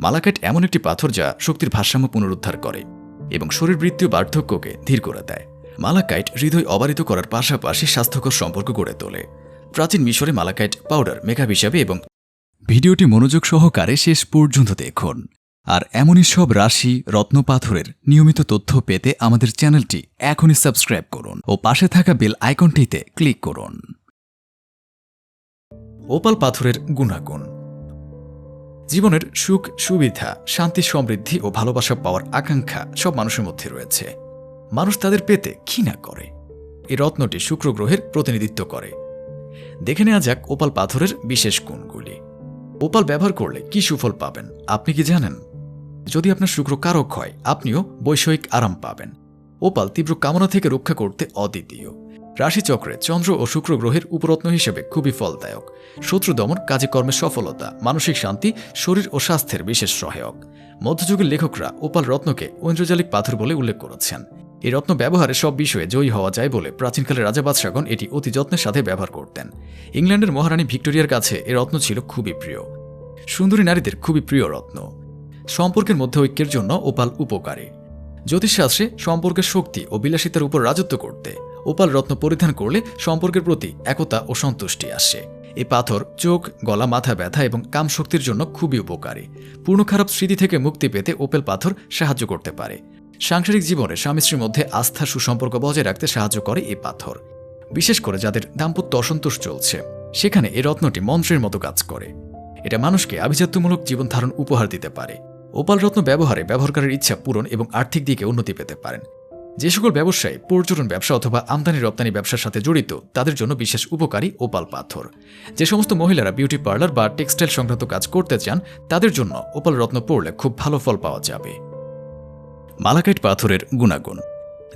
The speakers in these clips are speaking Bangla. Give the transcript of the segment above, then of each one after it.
মালাকাইট এমন একটি পাথর যা শক্তির ভারসাম্য পুনরুদ্ধার করে এবং শরীরবৃত্তীয় বার্ধক্যকে ধীর করে দেয়। মালাকাইট হৃদয় অবারিত করার পাশাপাশি স্বাস্থ্যকর সম্পর্ক গড়ে তোলে। প্রাচীন মিশরে মালাকাইট পাউডার মেকআপ হিসাবে এবং ভিডিওটি মনোযোগ সহকারে শেষ পর্যন্ত দেখুন। আর এমনই সব রাশি, রত্ন পাথরের নিয়মিত তথ্য পেতে আমাদের চ্যানেলটি এখনই সাবস্ক্রাইব করুন ও পাশে থাকা বেল আইকনটিতে ক্লিক করুন। ওপাল পাথরের গুণাগুণ। জীবনের সুখ, সুবিধা, শান্তি, সমৃদ্ধি ও ভালোবাসা পাওয়ার আকাঙ্ক্ষা সব মানুষের মধ্যে রয়েছে। মানুষ তাদের পেতে ঘৃণা করে? এই রত্নটি শুক্র গ্রহের প্রতিনিধিত্ব করে। দেখে নেওয়া যাক ওপাল পাথরের বিশেষ গুণগুলি। ওপাল ব্যবহার করলে কি সুফল পাবেন, আপনি কি জানেন? যদি আপনার শুক্র কারক হয়, আপনিও বৈষয়িক আরাম পাবেন। ওপাল তীব্র কামনা থেকে রক্ষা করতে অদ্বিতীয়। রাশিচক্রে চন্দ্র ও শুক্র গ্রহের উপরত্ন হিসেবে খুবই ফলদায়ক। শত্রু দমন কাজে কর্মে সফলতা, মানসিক শান্তি, শরীর ও স্বাস্থ্যের বিশেষ সহায়ক। মধ্যযুগের লেখকরা ওপাল রত্নকে ঐন্দ্রজালিক পাথর বলে উল্লেখ করেছেন। এই রত্ন ব্যবহারে সব বিষয়ে জয়ী হওয়া যায় বলে প্রাচীনকালে রাজা বাদশাগণ এটি অতি যত্নের সাথে ব্যবহার করতেন। ইংল্যান্ডের মহারানী ভিক্টোরিয়ার কাছে এ রত্ন ছিল খুবই প্রিয়। সুন্দরী নারীদের খুবই প্রিয় রত্ন। সম্পর্কের মধ্যে ঐক্যের জন্য ওপাল উপকারী। জ্যোতিষশাস্ত্রে সম্পর্কের শক্তি ও বিলাসিতার উপর রাজত্ব করতে ওপাল রত্ন পরিধান করলে সম্পর্কের প্রতি একতা ও সন্তুষ্টি আসে। এই পাথর চোখ, গলা, মাথা ব্যথা এবং কাম শক্তির জন্য খুবই উপকারী। পূর্ণ খারাপ স্মৃতি থেকে মুক্তি পেতে ওপেল পাথর সাহায্য করতে পারে। সাংসারিক জীবনে স্বামী স্ত্রীর মধ্যে আস্থা, সুসম্পর্ক বজায় রাখতে সাহায্য করে এই পাথর, বিশেষ করে যাদের দাম্পত্য অসন্তোষ চলছে। সেখানে এই রত্নটি মন্ত্রের মতো কাজ করে। এটা মানুষকে আভিজাত্যমূলক জীবন ধারণ উপহার দিতে পারে। ওপাল রত্ন ব্যবহারে ব্যবহারকারীর ইচ্ছা পূরণ এবং আর্থিক দিকে উন্নতি পেতে পারেন। যে সকল ব্যবসায়ী, পর্যটন ব্যবসা অথবা আমদানি রপ্তানি ব্যবসার সাথে জড়িত, তাদের জন্য বিশেষ উপকারী ওপাল পাথর। যে সমস্ত মহিলারা বিউটি পার্লার বা টেক্সটাইল সংক্রান্ত কাজ করতে চান, তাদের জন্য ওপাল রত্ন পড়লে খুব ভালো ফল পাওয়া যাবে। মালাকাইট পাথরের গুণাগুণ।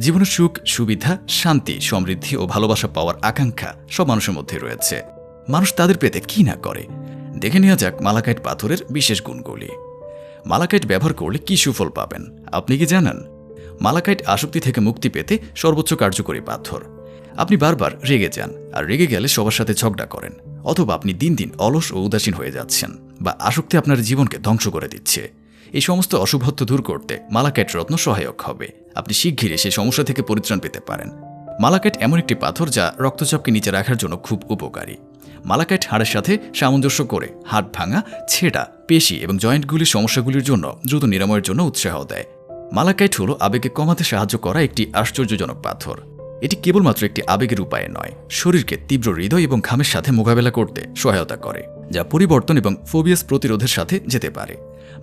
জীবনের সুখ, সুবিধা, শান্তি, সমৃদ্ধি ও ভালোবাসা পাওয়ার আকাঙ্ক্ষা সব মানুষের মধ্যে রয়েছে। মানুষ তাদের পেতে কি না করে? দেখে নেওয়া যাক মালাকাইট পাথরের বিশেষ গুণগুলি। মালাকাইট ব্যবহার করলে কি সুফল পাবেন? আপনি কি জানেন? মালাকাইট আসক্তি থেকে মুক্তি পেতে সর্বোচ্চ কার্যকরী পাথর। আপনি বারবার রেগে যান আর রেগে গেলে সবার সাথে ঝগড়া করেন, অথবা আপনি দিন দিন অলস ও উদাসীন হয়ে যাচ্ছেন বা আসক্তি আপনার জীবনকে ধ্বংস করে দিচ্ছে। এই সমস্ত অশুভত্ব দূর করতে মালাকাইট রত্ন সহায়ক হবে। আপনি শিগগিরই সেই সমস্যা থেকে পরিত্রাণ পেতে পারেন। মালাকাইট এমন একটি পাথর যা রক্তচাপকে নিচে রাখার জন্য খুব উপকারী। মালাকাইট হাড়ের সাথে সামঞ্জস্য করে হাড় ভাঙা, ছেঁড়া, পেশি এবং জয়েন্টগুলির সমস্যাগুলির জন্য দ্রুত নিরাময়ের জন্য উৎসাহ দেয়। মালাকাইট হল আবেগে কমাতে সাহায্য করা একটি আশ্চর্যজনক পাথর। এটি কেবলমাত্র একটি আবেগের উপায়ে নয়, শরীরকে তীব্র হৃদয় এবং ঘামের সাথে মোকাবেলা করতে সহায়তা করে, যা পরিবর্তন এবং ফোবিয়াস প্রতিরোধের সাথে যেতে পারে।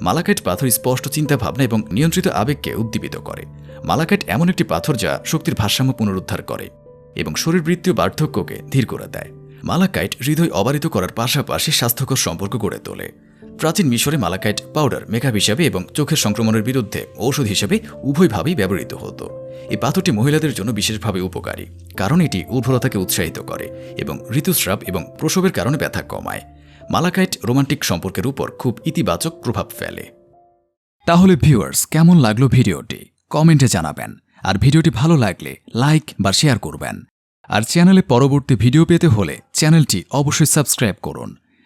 মালাকাইট পাথর স্পষ্ট চিন্তাভাবনা এবং নিয়ন্ত্রিত আবেগকে উদ্দীপিত করে। মালাকাইট এমন একটি পাথর যা শক্তির ভারসাম্য পুনরুদ্ধার করে এবং শরীরবৃত্তীয় বার্ধক্যকে ধীর করে দেয়। মালাকাইট হৃদয় অবারিত করার পাশাপাশি স্বাস্থ্যকর সম্পর্ক গড়ে তোলে। প্রাচীন মিশরে মালাকাইট পাউডার, মেকআপ হিসাবে এবং চোখের সংক্রমণের বিরুদ্ধে ঔষধ হিসেবে উভয়ভাবেই ব্যবহৃত হতো। এই পাথরটি মহিলাদের জন্য বিশেষভাবে উপকারী, কারণ এটি উর্বরতাকে উৎসাহিত করে এবং ঋতুস্রাব এবং প্রসবের কারণে ব্যথা কমায়। মালাকাইট রোমান্টিক সম্পর্কের উপর খুব ইতিবাচক প্রভাব ফেলে। তাহলে ভিউয়ার্স, কেমন লাগল ভিডিওটি? কমেন্টে জানাবেন। আর ভিডিওটি ভালো লাগলে লাইক বা শেয়ার করবেন। আর চ্যানেলে পরবর্তী ভিডিও পেতে হলে চ্যানেলটি অবশ্যই সাবস্ক্রাইব করুন।